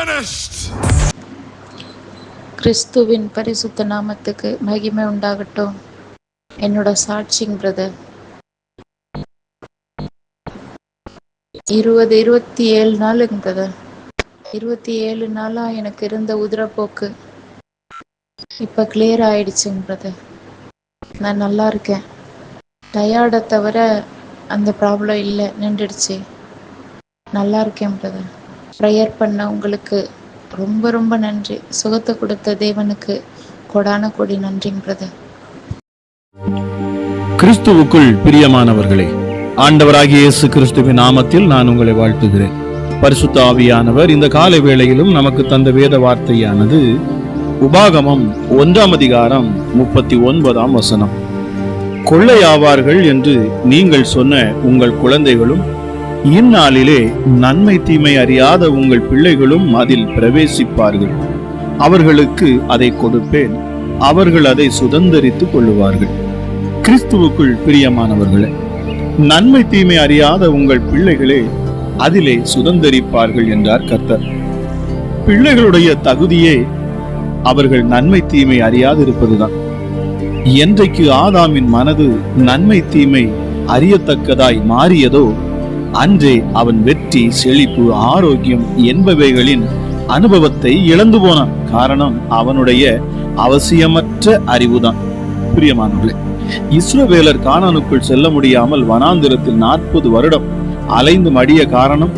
finished. கிறிஸ்துவின் பரிசுத்த நாமத்துக்கு மகிமை உண்டாகட்டும். என்னோட சாட்சிங் பிரதர். இருபது இருபத்தி ஏழு நாளுங்க பிரதர். இருபத்தி ஏழு நாளா எனக்கு இருந்த உதிரப்போக்கு இப்ப கிளியர் ஆயிடுச்சுங்க பிரதர். நான் நல்லா இருக்கேன். டயர்டை தவிர அந்த ப்ராப்ளம் இல்லை நின்றுடுச்சு. நல்லா இருக்கேன் பிரதர். ப்ரேயர் பண்ண உங்களுக்கு ரொம்ப ரொம்ப நன்றி. சுகத்தை கொடுத்த தேவனுக்கு கொடான கொடி நன்றிங்க பிரதர் கிறிஸ்துவுக்குள் பிரியமானவர்களே ஆண்டவராகிய இயேசு கிறிஸ்துவின் நாமத்தில் நான் உங்களை வாழ்த்துகிறேன். பரிசுத்த ஆவியானவர் இந்த கால வேளையிலும் நமக்கு தந்த வேத வார்த்தையானது உபாகமம் ஒன்றாம் அதிகாரம் முப்பத்தி ஒன்பதாம் வசனம். கொள்ளையாவார்கள் என்று நீங்கள் சொன்ன உங்கள் குழந்தைகளும் இந்நாளிலே நன்மை தீமை அறியாத உங்கள் பிள்ளைகளும் அதில் பிரவேசிப்பார்கள். அவர்களுக்கு அதை கொடுப்பேன். அவர்கள் அதை சுதந்தரித்துக் கொள்ளுவார்கள். கிறிஸ்துவுக்குள் பிரியமானவர்களே நன்மை தீமை அறியாத உங்கள் பிள்ளைகளே அதிலே சுதந்தரிப்பார்கள் என்றார் கர்த்தர். பிள்ளைகளுடைய தகுதியே அவர்கள் நன்மை தீமை அறியாதிருப்பதுதான். என்றைக்கு ஆதாமின் மனது நன்மை தீமை அறியத்தக்கதாய் மாறியதோ அன்றே அவன் வெற்றி செழிப்பு ஆரோக்கியம் என்பவைகளின் அனுபவத்தை இழந்து போனான். காரணம் அவனுடைய அவசியமற்ற அறிவுதான். பிரியமானவர்களே இஸ்ரவேலர் கானானுக்குள் செல்ல முடியாமல் வனாந்திரத்தில் நாற்பது வருடம் அலைந்து மடிய காரணம்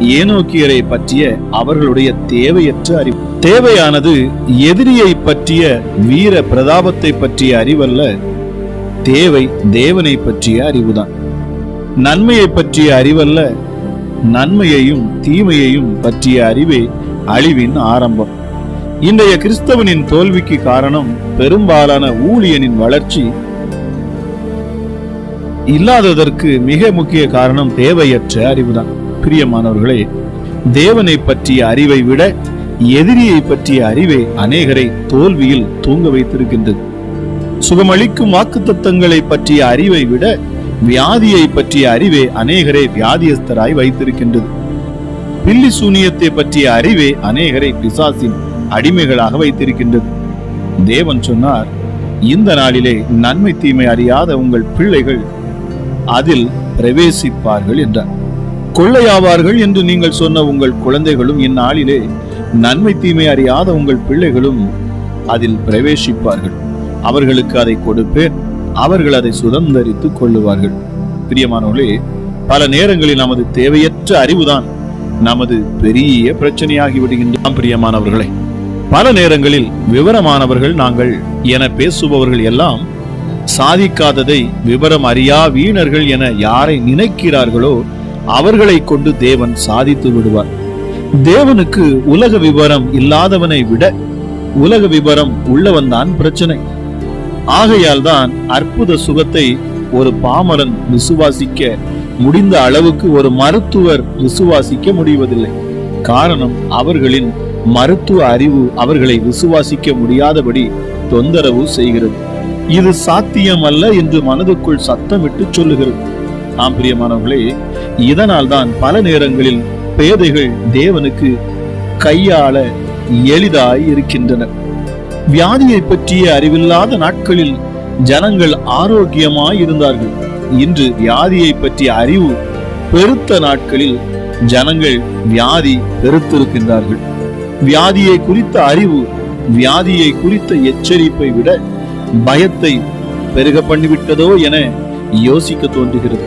ஏனோக்கியரை பற்றிய அவர்களுடைய தேவையற்ற அறிவு. தேவையானது எதிரியை பற்றிய வீர பிரதாபத்தை பற்றிய அறிவல்ல தேவை தேவனை பற்றிய அறிவுதான். நன்மையை பற்றிய அறிவல்ல நன்மையையும் தீமையையும் பற்றிய அறிவே அழிவின் ஆரம்பம். இன்றைய கிறிஸ்தவனின் தோல்விக்கு காரணம் பெரும்பாலான ஊழியனின் வளர்ச்சி. இல்லாததற்கு மிக முக்கிய காரணம் தேவையற்ற அறிவுதான். பிரியமானவர்களே தேவனை பற்றிய அறிவை விட எதிரியை பற்றிய அறிவே அநேகரை தோல்வியில் தூங்க வைத்திருக்கின்றது. சுகமளிக்கும் வாக்குத்தத்தங்களை பற்றிய அறிவை விட வியாதியை பற்றிய அறிவே அநேகரை வியாதியஸ்தராய் வைத்திருக்கின்றது. பில்லி சூனியத்தை பற்றிய அறிவே அநேகரை பிசாசின் அடிமைகளாக வைத்திருக்கின்றது. தேவன் சொன்னார் இந்த நாளிலே நன்மை தீமை அறியாத உங்கள் பிள்ளைகள் அதில் பிரவேசிப்பார்கள் என்றார். கொள்ளையாவார்கள் என்று நீங்கள் சொன்ன உங்கள் குழந்தைகளும் இந்நாளிலே நன்மை தீமை அறியாத உங்கள் பிள்ளைகளும் அதில் பிரவேசிப்பார்கள். அவர்களுக்கு அதை கொடுப்பேன். அவர்கள் அதை சுதந்தரித்துக் கொள்ளுவார்கள். பிரியமானவர்களே பல நேரங்களில் நமது தேவையற்ற அறிவுதான் நமது பெரிய பிரச்சனையாகி விடுகின்றான் பிரியமானவர்களே பல நேரங்களில் விவரமானவர்கள் நாங்கள் என பேசுபவர்கள் எல்லாம் சாதிக்காததை விவரம் அறியா வீணர்கள் என யாரை நினைக்கிறார்களோ அவர்களை கொண்டு தேவன் சாதித்து விடுவார். தேவனுக்கு உலக விவரம் இல்லாதவனை விட உலக விவரம் உள்ளவன்தான் பிரச்சனை. ஆகையால் தான் அற்புத சுகத்தை ஒரு பாமரன் விசுவாசிக்க முடிந்த அளவுக்கு ஒரு மருத்துவர் விசுவாசிக்க முடிவதில்லை. காரணம் அவர்களின் மருத்துவ அறிவு அவர்களை விசுவாசிக்க முடியாதபடி தொந்தரவு செய்கிறது. இது சாத்தியம் அல்ல என்று மனதுக்குள் சத்தமிட்டு சொல்லுகிறது. ஆம் பிரியமானவர்களே இதனால் தான் பல நேரங்களில் பேதைகள் தேவனுக்கு கையாள எளிதாய் இருக்கின்றனர் வியாதியை பற்றிய அறிவில்லாத நாட்களில் ஜனங்கள் ஆரோக்கியமாய் இருந்தார்கள். இன்று வியாதியை பற்றிய அறிவு பெருத்த நாட்களில் ஜனங்கள் வியாதி பெருத்திருக்கின்றார்கள். வியாதியை குறித்த அறிவு வியாதியை குறித்த எச்சரிப்பை விட பயத்தை பெருக பண்ணிவிட்டதோ என யோசிக்க தோன்றுகிறது.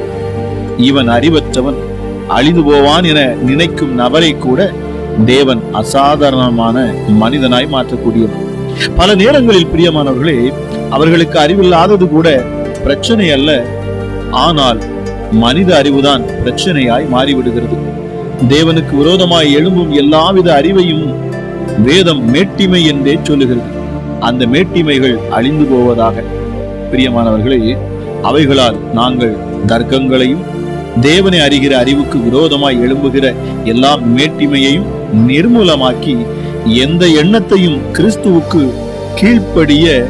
இவன் அறிவற்றவன் அழிந்து போவான் என நினைக்கும் நபரை கூட தேவன் அசாதாரணமான மனிதனாய் மாற்றக்கூடியவன். பல நேரங்களில் பிரியமானவர்களே அவர்களுக்கு அறிவில்லாதது கூட பிரச்சனை அல்ல. ஆனால் மனித அறிவுதான் பிரச்சனையாய் மாறிவிடுகிறது. தேவனுக்கு விரோதமாய் எழும்பும் எல்லாவித அறிவையும் வேதம் மேட்டிமை என்றே சொல்லுகிறது. அந்த மேட்டிமைகள் அழிந்து போவதாக. பிரியமானவர்களே அவைகளால் நாங்கள் தர்க்கங்களையும் தேவனை அறிகிற அறிவுக்கு விரோதமாய் எழும்புகிற எல்லா மேட்டிமையையும் நிர்மூலமாக்கி எந்த எண்ணத்தையும் கிறிஸ்துவுக்கு கீழ்ப்படிய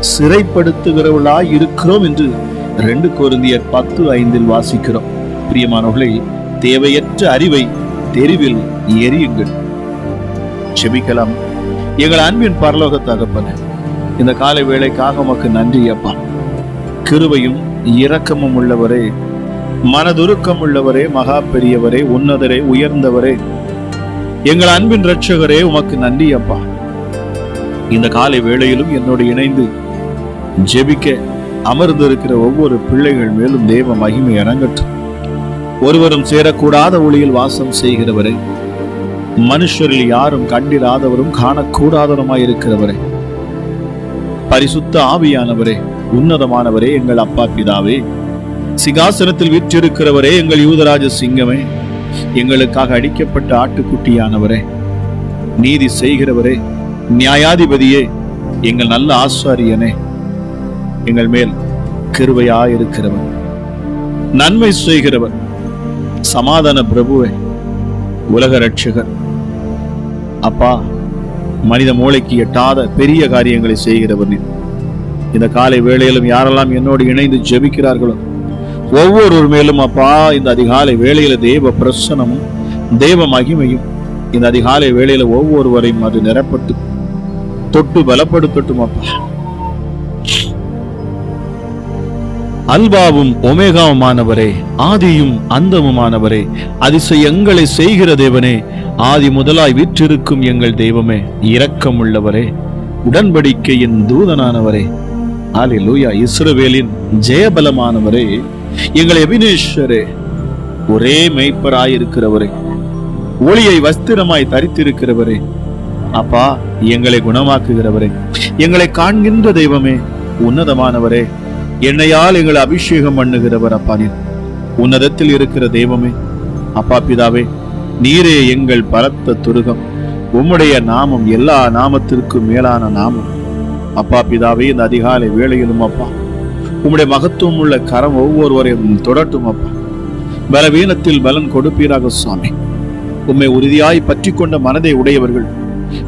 சிறைப்படுத்துகிறவர்களாய் இருக்கிறோம் என்று ரெண்டு கொரிந்தியர் பத்து ஐந்தில் வாசிக்கிறோம். பிரியமானவர்களே தேவையற்ற அறிவை தெருவில் எரியுங்கள் செபிக்கலாம் எங்கள் அன்பின் பரலோக தகப்பன இந்த காலை வேலைக்காக உமக்கு நன்றி அப்பா. கிருவையும் இரக்கமும் உள்ளவரே மனதுருக்கம் உள்ளவரே மகா பெரியவரே உன்னதரே உயர்ந்தவரே எங்கள் அன்பின் ரட்சகரே உமக்கு நன்றி அப்பா. இந்த காலை வேளையிலும் என்னோடு இணைந்து ஜெபிக்க அமர்ந்திருக்கிற ஒவ்வொரு பிள்ளைகள் மேலும் தேவ மகிமை இறங்கட்டும் ஒருவரும் சேரக்கூடாத ஒளியில் வாசம் செய்கிறவரே மனுஷரில் யாரும் கண்டிராதவரும் காணக்கூடாதவருமாய் இருக்கிறவரே பரிசுத்த ஆவியானவரே உன்னதமானவரே எங்கள் அப்பா பிதாவே. சிகாசனத்தில் வீற்றிருக்கிறவரே எங்கள் யூதராஜ சிங்கமே. எங்களுக்காக அடிக்கப்பட்ட ஆட்டுக்குட்டியானவரே நீதி செய்கிறவரே நியாயாதிபதியே எங்கள் நல்ல ஆசாரியனே எங்கள் மேல் கிருவையாயிருக்கிறவர் நன்மை செய்கிறவர் சமாதான பிரபுவே உலக ரட்சகர் அப்பா மனித மூளைக்கு எட்டாத பெரிய காரியங்களை செய்கிறவர் நீர். இந்த காலை வேளையிலும் யாரெல்லாம் என்னோடு இணைந்து ஜெபிக்கிறார்களோ ஒவ்வொருவர் மேலும் அப்பா இந்த அதிகாலை வேளையில தேவ பிரசனமும் தேவ மகிமையும் இந்த அதிகாலை வேளையில ஒவ்வொருவரையும் அது நிரப்பட்டு தொட்டு பலப்படுத்தட்டும் அப்பா. அல்பாவும் ஒமேகாவுமானவரே ஆதியும் அந்தமுமானவரே அதிசயங்களை செய்கிற தேவனே ஆதி முதலாய் விற்றிருக்கும் எங்கள் தெய்வமே இரக்கம் உள்ளவரே உடன்படிக்கையின் தூதனானவரே. ஆலிலூயா இஸ்ரவேலின் ஜெயபலமானவரே. எங்களை அபினேஸ்வரே ஒரே மெய்ப்பராய் இருக்கிறவரே ஒளியை வஸ்திரமாய் தரித்திருக்கிறவரே அப்பா எங்களை குணமாக்குகிறவரே எங்களை காண்கின்ற தெய்வமே உன்னதமானவரே என்னையால் எங்களை அபிஷேகம் பண்ணுகிறவர் அப்பா நீர். உன்னதத்தில் இருக்கிற தெய்வமே அப்பா பிதாவே நீரே எங்கள் பலத்த துருகம் உம்முடைய நாமம் எல்லா நாமத்திற்கும் மேலான நாமம். அப்பா பிதாவே இந்த அதிகாலை வேளையிலும் அப்பா உம்முடைய மகத்துவம் உள்ள கரம் ஒவ்வொருவரையும் தொடட்டும் அப்பா. பலவீனத்தில் பலன் கொடுப்பீராக சுவாமி. உம்மை உறுதியாய் பற்றி கொண்ட மனதை உடையவர்கள்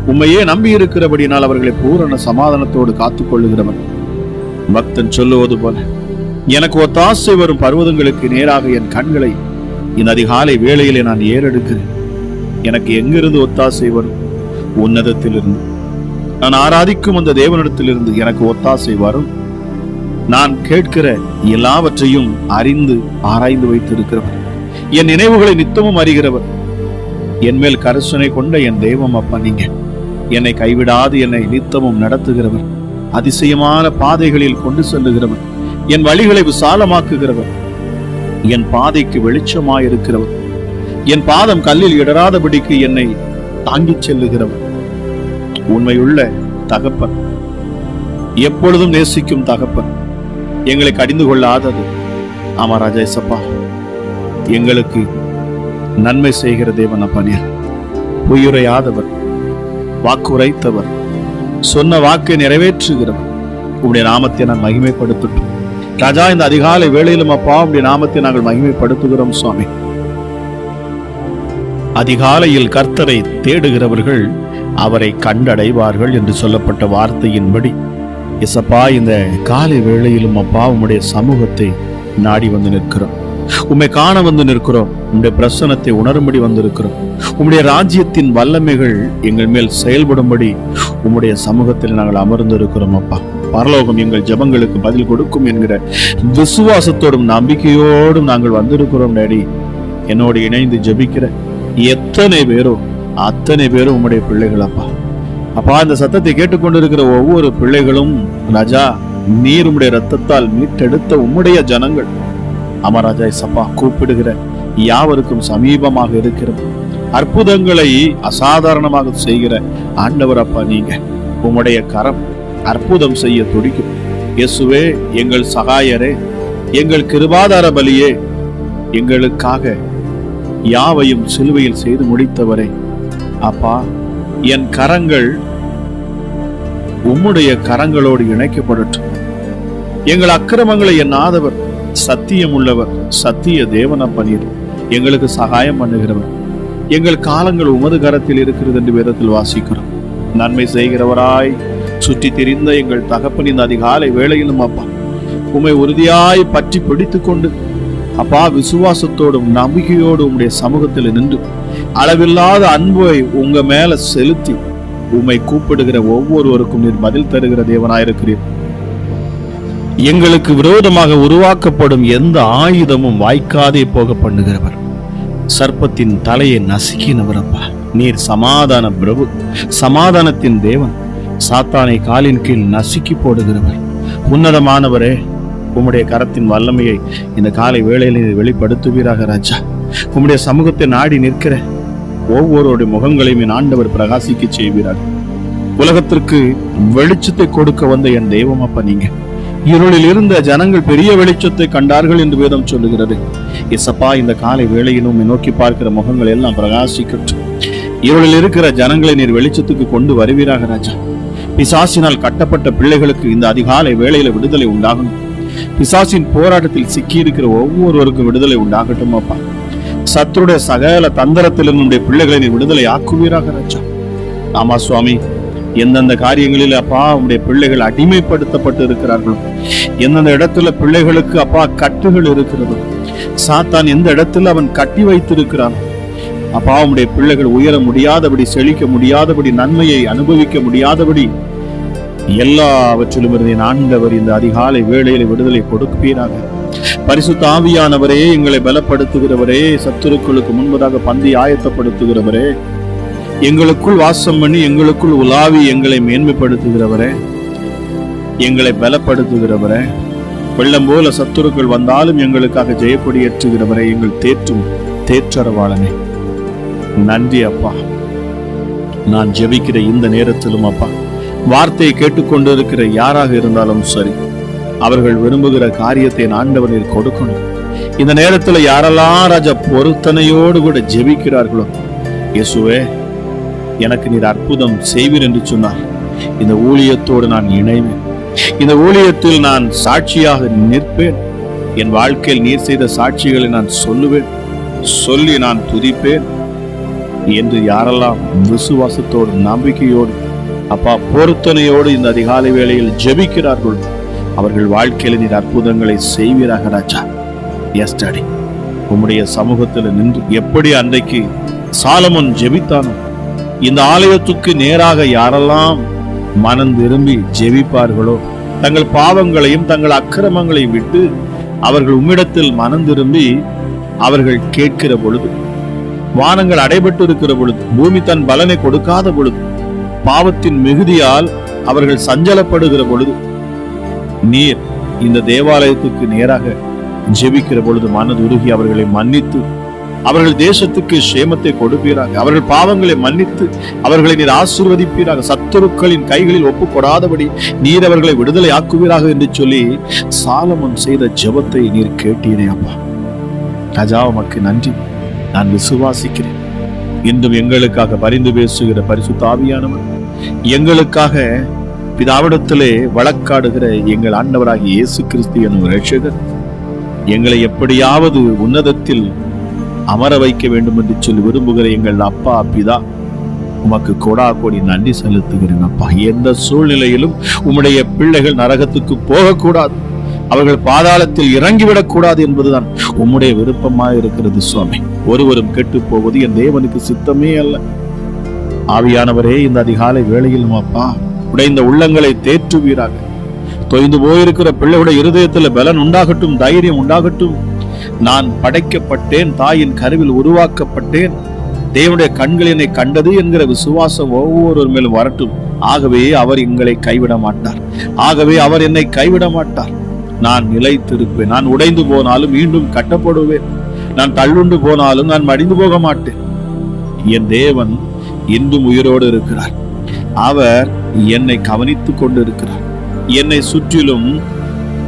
உம்மையே நம்பி இருக்கிறபடினால் அவர்களை பூரண சமாதானத்தோடு காத்துக் கொள்ளுகிறவன் பக்தன் சொல்லுவது போல எனக்கு ஒத்தாசை வரும் பர்வதங்களுக்கு நேராக என் கண்களை இந்த அதிகாலை வேளையிலே நான் ஏறெடுக்கிறேன். எனக்கு எங்கிருந்து ஒத்தாசை வரும்? உன்னதத்திலிருந்து. நான் ஆராதிக்கும் அந்த தேவனிடத்திலிருந்து எனக்கு ஒத்தாசை வரும். நான் கேட்கிற எல்லாவற்றையும் அறிந்து ஆராய்ந்து வைத்திருக்கிறவர். என் நினைவுகளை நித்தமும் அறிகிறவர். என் மேல் கருசனை கொண்ட என் தெய்வம் அப்பா நீங்க என்னை கைவிடாது என்னை நித்தமும் நடத்துகிறவர். அதிசயமான பாதைகளில் கொண்டு செல்லுகிறவர். என் வழிகளை விசாலமாக்குகிறவர். என் பாதைக்கு வெளிச்சமாயிருக்கிறவர். என் பாதம் கல்லில் இடராதபடிக்கு என்னை தாங்கிச் செல்லுகிறவர். உண்மையுள்ள தகப்பன். எப்பொழுதும் நேசிக்கும் தகப்பன். எங்களை கடிந்து கொள்ளாதது. ஆமா ராஜா இசப்பா எங்களுக்கு நன்மை செய்கிற தேவன் உயிரையாதவர் பொய்யுரையாதவர் வாக்குரைத்தவர் சொன்ன வாக்கை நிறைவேற்றுகிறவர். உடைய நாமத்தை நான் மகிமைப்படுத்தட்டும் ராஜா இந்த அதிகாலை வேளையிலும் அப்பா உடைய நாமத்தை நாங்கள் மகிமைப்படுத்துகிறோம் சுவாமி. அதிகாலையில் கர்த்தரை தேடுகிறவர்கள் அவரை கண்டடைவார்கள் என்று சொல்லப்பட்ட வார்த்தையின்படி இசப்பா இந்த காலை வேளையிலும் அப்பா உம்முடைய சமூகத்தை நாடி வந்து நிற்கிறோம். உம்மை காண வந்து நிற்கிறோம். உம்முடைய பிரசனத்தை உணரும்படி வந்திருக்கிறோம். உம்முடைய ராஜ்யத்தின் வல்லமைகள் எங்கள் மேல் செயல்படும்படி உம்முடைய சமூகத்தில் நாங்கள் அமர்ந்து இருக்கிறோம் அப்பா. பரலோகம் எங்கள் ஜெபங்களுக்கு பதில் கொடுக்கும் என்கிற விசுவாசத்தோடும் நம்பிக்கையோடும் நாங்கள் வந்திருக்கிறோம் டேடி. என்னோடு இணைந்து ஜெபிக்கிற எத்தனை பேரோ அத்தனை பேரும் உம்முடைய பிள்ளைகள் அப்பா. அப்பா இந்த சத்தத்தை கேட்டுக்கொண்டிருக்கிற ஒவ்வொரு பிள்ளைகளும் ராஜா நீர் உம்முடைய ரத்தத்தால் மீட்டெடுத்த உம்முடைய ஜனங்கள். அமராஜா சப்பா கூப்பிடுகிற யாவருக்கும் சமீபமாக இருக்கிறது. அற்புதங்களை அசாதாரணமாக செய்கிற ஆண்டவர் அப்பா நீங்க உம்முடைய கரம் அற்புதம் செய்ய துடிக்கும். இயேசுவே எங்கள் சகாயரே எங்கள் கிருபாதார பலியே எங்களுக்காக யாவையும் சிலுவையில் செய்து முடித்தவரே. அப்பா என் கரங்கள் உம்முடைய கரங்களோடு இணைக்கப்படட்டும். எங்கள் அக்கிரமங்களை எண்ணாதவர் சத்தியம் உள்ளவர் சத்திய தேவன பணியர் எங்களுக்கு சகாயம் பண்ணுகிறவர். எங்கள் காலங்கள் உமது கரத்தில் இருக்கிறது என்று வேதத்தில் வாசிக்கிறோம். நன்மை செய்கிறவராய் சுற்றி திரிந்த எங்கள் தகப்பன் இந்த அதிகாலை வேளையிலும் அப்பா. உம்மை உறுதியாய் பற்றி பிடித்துக் கொண்டு அப்பா விசுவாசத்தோடும் நம்பிக்கையோடும் உம்முடைய சமூகத்தில் நின்று அளவில்லாத அன்பை உங்க மேல செலுத்தி உம்மை கூப்பிடுகிற ஒவ்வொருவருக்கும் நீர் பதில் தருகிற தேவனாயிருக்கிறீர். எங்களுக்கு விரோதமாக உருவாக்கப்படும் எந்த ஆயுதமும் வாய்க்காதே போக பண்ணுகிறவர். சர்ப்பத்தின் தலையை நசுக்கினவர் அப்பா. நீர் சமாதான பிரபு சமாதானத்தின் தேவன். சாத்தானை காலின் கீழ் நசுக்கி போடுகிறவர். உன்னதமானவரே உம்முடைய கரத்தின் வல்லமையை இந்த காலை வேளையில் வெளிப்படுத்துவீராக ராஜா. உம்முடைய சமூகத்தை நாடி நிற்கிற ஒவ்வொருடைய முகங்களையும் என் ஆண்டவர் பிரகாசிக்க செய்வீராக. உலகத்திற்கு வெளிச்சத்தை கொடுக்க வந்த என் தெய்வம் அப்பா நீங்க. இருளில் இருந்த ஜனங்கள் பெரிய வெளிச்சத்தை கண்டார்கள் என்று வேதம் சொல்லுகிறது. இசப்பா இந்த காலை வேளையிலும் நோக்கி பார்க்கிற முகங்கள் எல்லாம் பிரகாசிக்கட்டும். இருளில் இருக்கிற ஜனங்களை நீர் வெளிச்சத்துக்கு கொண்டு வருவீராக ராஜா. பிசாசினால் கட்டப்பட்ட பிள்ளைகளுக்கு இந்த அதிகாலை வேளையில விடுதலை உண்டாகணும். பிசாசின் போராட்டத்தில் சிக்கி இருக்கிற ஒவ்வொருவருக்கும் விடுதலை உண்டாகட்டும் அப்பா சத்துருடைய சகல தந்திரத்திலிருந்து நம்முடைய பிள்ளைகளை நீ விடுதலை ஆக்குவீராக ராஜா. ஆமா சுவாமி. எந்தெந்த காரியங்களில் அப்பா உடைய பிள்ளைகள் அடிமைப்படுத்தப்பட்டு இருக்கிறார்கள் எந்தெந்த இடத்துல பிள்ளைகளுக்கு அப்பா கட்டுகள் இருக்கிறது சாத்தான் எந்த இடத்துல அவன் கட்டி வைத்திருக்கிறான் அப்பா உடைய பிள்ளைகள் உயர முடியாதபடி செழிக்க முடியாதபடி நன்மையை அனுபவிக்க முடியாதபடி எல்லாவற்றிலும் இருந்து ஆண்டவர் இந்த அதிகாலை வேளையில விடுதலை கொடுப்பீராக. பரிசுத்த ஆவியானவரே எங்களை பலப்படுத்துகிறவரே சத்துருக்களுக்கு முன்பதாக பந்தி ஆயத்தப்படுத்துகிறவரே. எங்களுக்குள் வாசம் பண்ணி எங்களுக்குள் உலாவி எங்களை மேன்மைப்படுத்துகிறவரே. எங்களை பலப்படுத்துகிறவரே. வெள்ளம் போல சத்துருக்கள் வந்தாலும் எங்களுக்காக ஜெயக்கொடியேற்றுகிறவரே எங்கள் தேற்றும் தேற்றரவாளனே. நன்றி அப்பா. நான் ஜெபிக்கிற இந்த நேரத்திலும் அப்பா வார்த்தையை கேட்டுக்கொண்டிருக்கிற யாராக இருந்தாலும் சரி அவர்கள் விரும்புகிற காரியத்தை என் ஆண்டவனில் கொடுக்கணும். இந்த நேரத்துல யாரெல்லாம் ராஜா பொருத்தனையோடு கூட ஜெபிக்கிறார்களோ இயேசுவே எனக்கு நீர் அற்புதம் செய்வீர் என்று சொன்னார். இந்த ஊழியத்தோடு நான் இணைவேன். இந்த ஊழியத்தில் நான் சாட்சியாக நிற்பேன். என் வாழ்க்கையில் நீர் செய்த சாட்சிகளை நான் சொல்லுவேன். சொல்லி நான் துதிப்பேன். என்று யாரெல்லாம் விசுவாசத்தோடு நம்பிக்கையோடு அப்பா பொருத்தனையோடு இந்த அதிகாலை வேளையில் ஜெபிக்கிறார்கள் அவர்கள் வாழ்க்கையில நீர் அற்புதங்களை செய்வீராக ராஜா. எஸ்டடி உம்முடைய சமூகத்தில் நின்று எப்படி அன்றைக்கு சாலமன் ஜெபித்தானோ இந்த ஆலயத்துக்கு நேராக யாரெல்லாம் மனம் திரும்பி ஜெபிப்பார்களோ தங்கள் பாவங்களையும் தங்கள் அக்கிரமங்களையும் விட்டு அவர்கள் உம்மிடத்தில் மனம் திரும்பி அவர்கள் கேட்கிற பொழுது வானங்கள் அடைபட்டு இருக்கிற பொழுது பூமி தன் பலனை கொடுக்காத பொழுது பாவத்தின் மிகுதியால் அவர்கள் சஞ்சலப்படுகிற பொழுது நீர் இந்த தேவாலயத்துக்கு நேராக ஜெபிக்கிற பொழுது மனதுருகி அவர்களை மன்னித்து அவர்கள் தேசத்துக்கு சேமத்தை கொடுப்பீராக அவர்கள் பாவங்களை மன்னித்து அவர்களை நீர் ஆசீர்வதிப்பீராக சத்துருக்களின் கைகளில் ஒப்பு கொடாதபடி நீர் அவர்களை விடுதலை ஆக்குவீராக என்று சொல்லி சாலமன் செய்த ஜெபத்தை நீர் கேட்டீரே அப்பா. ராஜா உமக்கு நன்றி. நான் விசுவாசிக்கிறேன். இன்றும் எங்களுக்காக பரிந்து பேசுகிற பரிசுத்த எங்களுக்காக பிதாவிடத்திலே வழக்காடுகிற எங்கள் ஆண்டவராகிய இயேசு கிறிஸ்து எனும் ரட்சகர் எங்களை எப்படியாவது உன்னதத்தில் அமர வைக்க வேண்டும் என்று சொல்லி விரும்புகிற எங்கள் அப்பா பிதா உமக்கு கொடா கோடி நன்றி செலுத்துகிறேன் அப்பா. எந்த சூழ்நிலையிலும் உம்முடைய பிள்ளைகள் நரகத்துக்கு போகக்கூடாது. அவர்கள் பாதாளத்தில் இறங்கிவிடக் கூடாது என்பதுதான் உம்முடைய விருப்பமாக இருக்கிறது சுவாமி. ஒருவரும் கெட்டு போவது என் தேவனுக்கு சித்தமே அல்ல. ஆவியானவரே இந்த அதிகாலை வேளையிலும் அப்பா உடைந்த உள்ளங்களை தேற்றுவீராக. தொய்ந்து போயிருக்கிற பிள்ளைகளுடைய இருதயத்துல பலன் உண்டாகட்டும் தைரியம் உண்டாகட்டும். நான் படைக்கப்பட்டேன் தாயின் கருவில் உருவாக்கப்பட்டேன். தேவனுடைய கண்கள் என்னை கண்டது என்கிற விசுவாசம் ஒவ்வொருவர் மேலும் வரட்டும். ஆகவே அவர் எங்களை கைவிட மாட்டார். ஆகவே அவர் என்னை கைவிட மாட்டார். நான் நிலைத்திருப்பேன். நான் உடைந்து போனாலும் மீண்டும் கட்டப்படுவேன். நான் தள்ளுண்டு போனாலும் நான் மடிந்து போக மாட்டேன். என் தேவன் இன்றும் உயிரோடு இருக்கிறார். அவர் என்னை கவனித்துக் கொண்டிருக்கிறார். என்னை சுற்றிலும்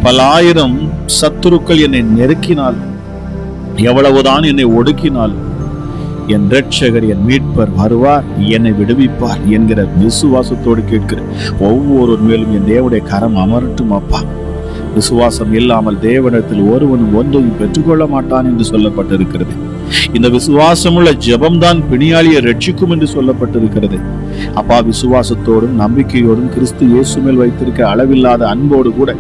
பலாயிரம் சத்துருக்கள் என்னை நெருக்கினால் எவ்வளவுதான் என்னை ஒடுக்கினால் என் ரட்சகர் என் மீட்பர் வருவார் என்னை விடுவிப்பார் என்கிற விசுவாசத்தோடு கேட்கிற ஒவ்வொரு மேலும் என் தேவனுடைய கரம் அமரட்டும் அப்பா. விசுவாசம் இல்லாமல் தேவனிடத்தில் ஒருவனும் ஒன்றையும் பெற்றுக்கொள்ள மாட்டான் என்று சொல்லப்பட்டிருக்கிறது. இந்த விசுவாசமுள்ள ஜெபம்தான் பிணியாளியை ரட்சிக்கும் என்று சொல்லப்பட்டிருக்கிறது. அப்பா விசுவாசத்தோடும் நம்பிக்கையோடும் கிறிஸ்து இயேசு மேல் வைத்திருக்க அளவில்லாத அன்போடு கூட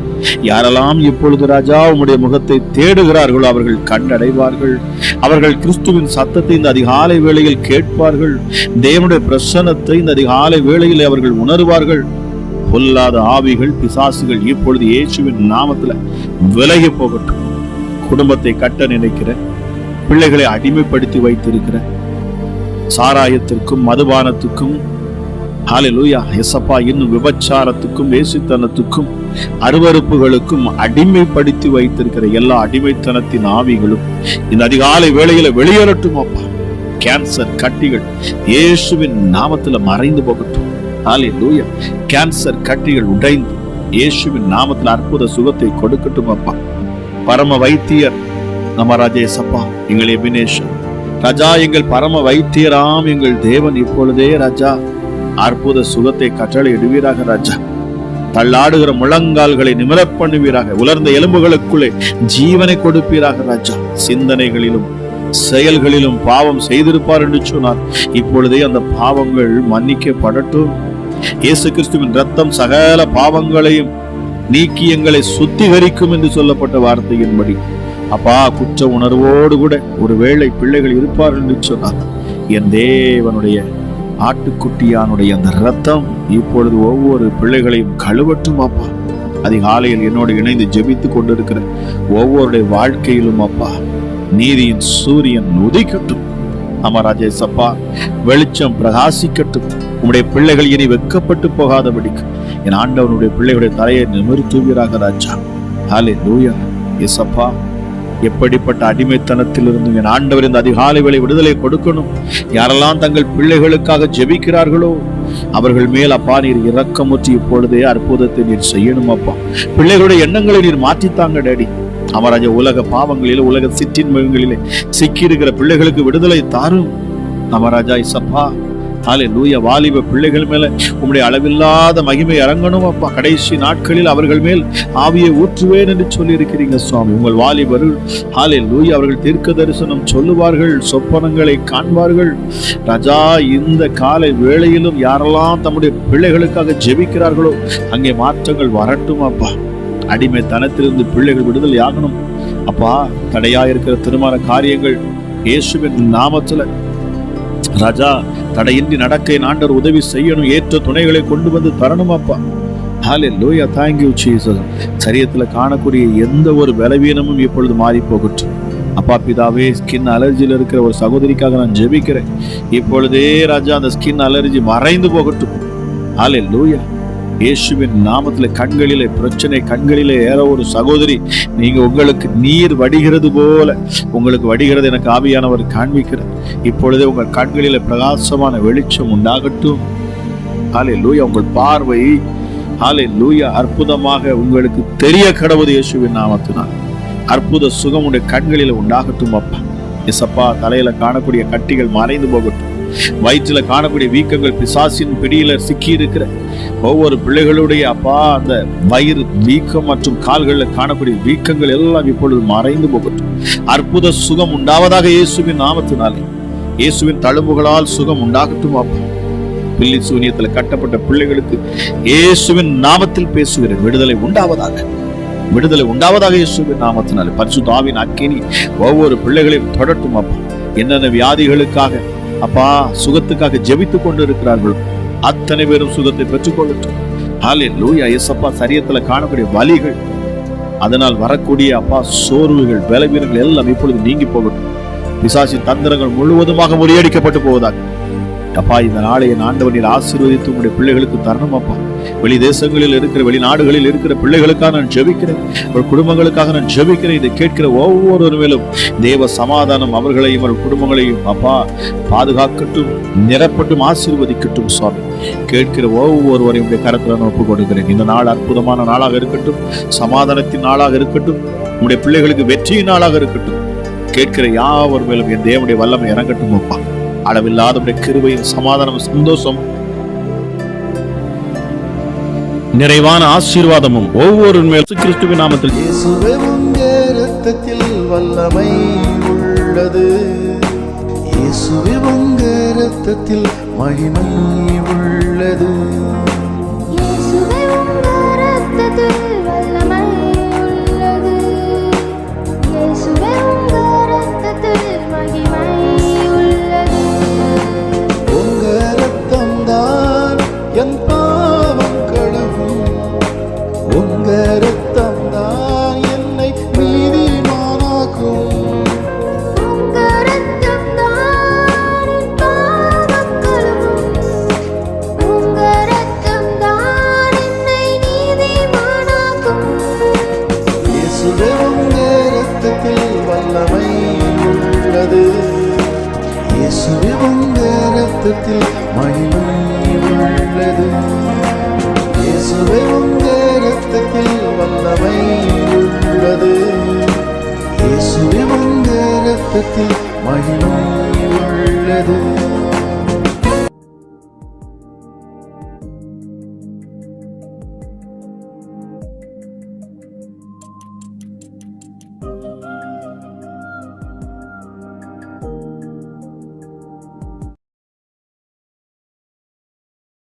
யாரெல்லாம் இப்பொழுது ராஜா உம்முடைய முகத்தை தேடுகிறார்களோ அவர்கள் கண்டடைவார்கள் அவர்கள் கிறிஸ்துவின் சத்தத்தை இந்த அதிகாலை வேளையில் கேட்பார்கள். தேவனுடைய பிரசன்னத்தை இந்த அதிகாலை வேளையில் அவர்கள் உணர்வார்கள். பொல்லாத ஆவிகள் பிசாசுகள் இப்பொழுது இயேசுவின் நாமத்துல விலகி போகட்டும். குடும்பத்தை கட்ட நினைக்கிற பிள்ளைகளை அடிமைப்படுத்தி வைத்திருக்கிற சாராயத்திற்கும் மதுபானத்துக்கும் ஹalleluya எசப்பா இன்னும் விபச்சாரத்துக்கும் வேசித்தனத்துக்கும் அருவருப்புகளுக்கும் அடிமைப்படுத்தி வைத்திருக்கிற எல்லா அடிமைத்தனத்தின் ஆவிகளும் இந்த அதிகாலை வேளையில வெளியேறட்டும் அப்பா. கேன்சர் கட்டிகள் இயேசுவின் நாமத்துல மறைந்து போகட்டும். ஹalleluya கேன்சர் கட்டிகள் உடைந்து இயேசுவின் நாமத்துல அற்புத சுகத்தை கொடுக்கட்டும் அப்பா. பரம வைத்தியர் நம்ம ராஜேசப்பா எங்கள் எபினேஷன் ராஜா எங்கள் பரம வைத்தியராம் எங்கள் தேவன் இப்பொழுதே ராஜா. அற்புத சுகத்தை கற்றலை இடுவீராக ராஜா. தள்ளாடுகிற முழங்கால்களை நிமிரப் பண்ணுவீராக உலர்ந்த எலும்புகளுக்குள்ளே ஜீவனை கொடுப்பீராக ராஜா. சிந்தனைகளிலும் செயல்களிலும் பாவம் செய்திருப்பார் என்று சொன்னார். இப்பொழுதே அந்த பாவங்கள் மன்னிக்கப்படட்டும். இயேசு கிறிஸ்துவின் ரத்தம் சகல பாவங்களையும் நீக்கி எங்களை சுத்திகரிக்கும் என்று சொல்லப்பட்ட வார்த்தையின்படி அப்பா குற்ற உணர்வோடு கூட ஒருவேளை பிள்ளைகள் இருப்பார் என்று சொன்னார் என் தேவனுடைய ஆட்டுக்குட்டியானுடைய அந்த ரத்தம் இப்பொழுது ஒவ்வொரு பிள்ளைகளையும் கழுவட்டும் அப்பா. அதிகாலையில் என்னோடு இணைந்து ஜெபித்துக் கொண்டிருக்கிற ஒவ்வொருடைய வாழ்க்கையிலும் அப்பா நீதியின் சூரியன் உதிக்கட்டும். ஆமா அப்பா வெளிச்சம் பிரகாசிக்கட்டும். உன்னுடைய பிள்ளைகள் இனி வெக்கப்பட்டு போகாதபடிக்கு என் ஆண்டவனுடைய பிள்ளைகளுடைய தலையை நிமிர்த்துவீராக ராஜா. ஹாலே லூயா அப்பா எப்படிப்பட்ட அடிமைத்தனத்திலிருந்து என் ஆண்டவர் இந்த அதிகாலை வேளை விடுதலை கொடுக்கணும்? யாரெல்லாம் தங்கள் பிள்ளைகளுக்காக ஜெபிக்கிறார்களோ அவர்கள் மேல் அப்பா நீர் இரக்கமுற்றி இப்பொழுதே அற்புதத்தை நீர் செய்யணும் அப்பா. பிள்ளைகளுடைய எண்ணங்களை நீர் மாற்றித்தாங்க டேடி. அமராஜ உலக பாவங்களிலே உலக சிற்றின்மைகளிலே சிக்கி இருக்கிற பிள்ளைகளுக்கு விடுதலை தாரும். அமராஜா இசப்பா ஆலே லூய வாலிப பிள்ளைகள் மேல உம்முடைய அளவில்லாத மகிமை இறங்கணும் அப்பா. கடைசி நாட்களில் அவர்கள் மேல் ஆவியை ஊற்றுவேன் என்று சொல்லி இருக்கிறீங்க சுவாமி. உங்கள் வாலிபர்கள் ஆலே லூய அவர்கள் தீர்க்க தரிசனம் சொல்லுவார்கள் சொப்பனங்களை காண்பார்கள். ராஜா இந்த காலை வேளையிலும் யாரெல்லாம் தம்முடைய பிள்ளைகளுக்காக ஜெபிக்கிறார்களோ அங்கே மாற்றங்கள் வரட்டும் அப்பா. அடிமைத்தனத்திலிருந்து பிள்ளைகள் விடுதலை ஆகணும். அப்பா தடையா இருக்கிற திருமண காரியங்கள் இயேசுவின் நாமத்துல ராஜா தடையின்றி நடக்க என் ஆண்டவர் உதவி செய்யணும் ஏற்ற துணைகளை கொண்டு வந்து தரணும் அப்பா. ஹாலே லூயா தேங்க்யூ ஜீசஸ் சரியத்துல காணக்கூடிய எந்த ஒரு பலவீனமும் இப்பொழுது மாறி போகட்டும் அப்பா பிதாவே ஸ்கின் அலர்ஜியில் இருக்கிற ஒரு சகோதரிக்காக நான் ஜெபிக்கிறேன். இப்பொழுதே ராஜா அந்த ஸ்கின் அலர்ஜி மறைந்து போகட்டும். ஹாலே லூயா இயேசுவின் நாமத்தில் கண்களிலே பிரச்சனை கண்களிலே ஏற ஒரு சகோதரி நீங்க உங்களுக்கு நீர் வடிகிறது போல உங்களுக்கு வடிகிறது எனக்கு ஆவியானவர் காண்பிக்கிறார். இப்பொழுதே உங்கள் கண்களிலே பிரகாசமான வெளிச்சம் உண்டாகட்டும். ஹாலே லூயா உங்கள் பார்வை ஹாலே லூயா அற்புதமாக உங்களுக்கு தெரிய கடவுது இயேசுவின் நாமத்தினால். அற்புத சுகம் உடைய கண்களில் உண்டாகட்டும் அப்பா. எசப்பா தலையில காணக்கூடிய கட்டிகள் மறைந்து போகட்டும். வயிற்றில் காணக்கூடிய வீக்கங்கள் பிசாசின் பிடியில சிக்கி இருக்கிற ஒவ்வொரு பிள்ளைகளுடைய அப்பா அந்த வயிறு வீக்கம் மற்றும் கால்களில் காணக்கூடிய வீக்கங்கள் எல்லாம் இப்பொழுது மறைந்து போகட்டும். அற்புத சுகம் உண்டாவதாக இயேசுவின் நாமத்தினாலே. இயேசுவின் தழும்புகளால் சுகம் உண்டாகட்டும் அப்பா. பில்லி சூனியத்தில் கட்டப்பட்ட பிள்ளைகளுக்கு இயேசுவின் நாமத்தில் பேசுகிற விடுதலை உண்டாவதாக. விடுதலை உண்டாவதாக இயேசுவின் நாமத்தினாலே. பரிசுத்தாவின் அக்கினி ஒவ்வொரு பிள்ளைகளையும் தொடட்டும் அப்பா. என்னென்ன வியாதிகளுக்காக அப்பா சுகத்துக்காக ஜெபித்துக் கொண்டு இருக்கிறார்கள் அத்தனை பேரும் சுகத்தை பெற்றுக்கொள்ளட்டும். ஹாலே லூயா எஸ்அப்பா சரியத்துல காணக்கூடிய வலிகள் அதனால் வரக்கூடிய அப்பா சோர்வுகள் பலவீனங்கள் எல்லாம் இப்பொழுது நீங்கி போகட்டும். பிசாசின் தந்திரங்கள் முழுவதுமாக முறியடிக்கப்பட்டு போவதாக அப்பா இந்த நாளை என் ஆண்டவனில் ஆசீர்வதித்து உங்களுடைய பிள்ளைகளுக்கு தரணும் அப்பா. வெளி தேசங்களில் இருக்கிற வெளிநாடுகளில் இருக்கிற பிள்ளைகளுக்காக நான் ஜெபிக்கிறேன். ஒரு குடும்பங்களுக்காக நான் ஜெபிக்கிறேன். இதை கேட்கிற ஒவ்வொரு மேலும் தேவ சமாதானம் அவர்களையும் அவர்கள் குடும்பங்களையும் அப்பா பாதுகாக்கட்டும் நிரப்பட்டும் ஆசீர்வதிக்கட்டும் சுவாமி. கேட்கிற ஒவ்வொருவரையும் கரத்தில் நான் ஒப்புக் கொடுக்கிறேன் இந்த நாள் அற்புதமான நாளாக இருக்கட்டும் சமாதானத்தின் நாளாக இருக்கட்டும் உங்களுடைய பிள்ளைகளுக்கு வெற்றியின் நாளாக இருக்கட்டும். கேட்கிற யாவர் மேலும் என் தேவனுடைய வல்லமை இறங்கட்டும் அப்பா. அளவில்லாதவருடைய கிருபையும் சமாதானம் சந்தோஷம் நிறைவான ஆசீர்வாதமும் ஒவ்வொரு கிறிஸ்துவின் நாமத்தில். ரத்தத்தில் வல்லமை உள்ளது. இயேசுவே ரத்தத்தில் மகிமை உள்ளது. உள்ளது இயேசுவின் ரத்தத்தில் மகிமை உள்ளது. இயேசுவின் ரத்தத்தில் வல்லமை உள்ளது. இயேசுவின் ரத்தத்தில் மகிமை உள்ளது.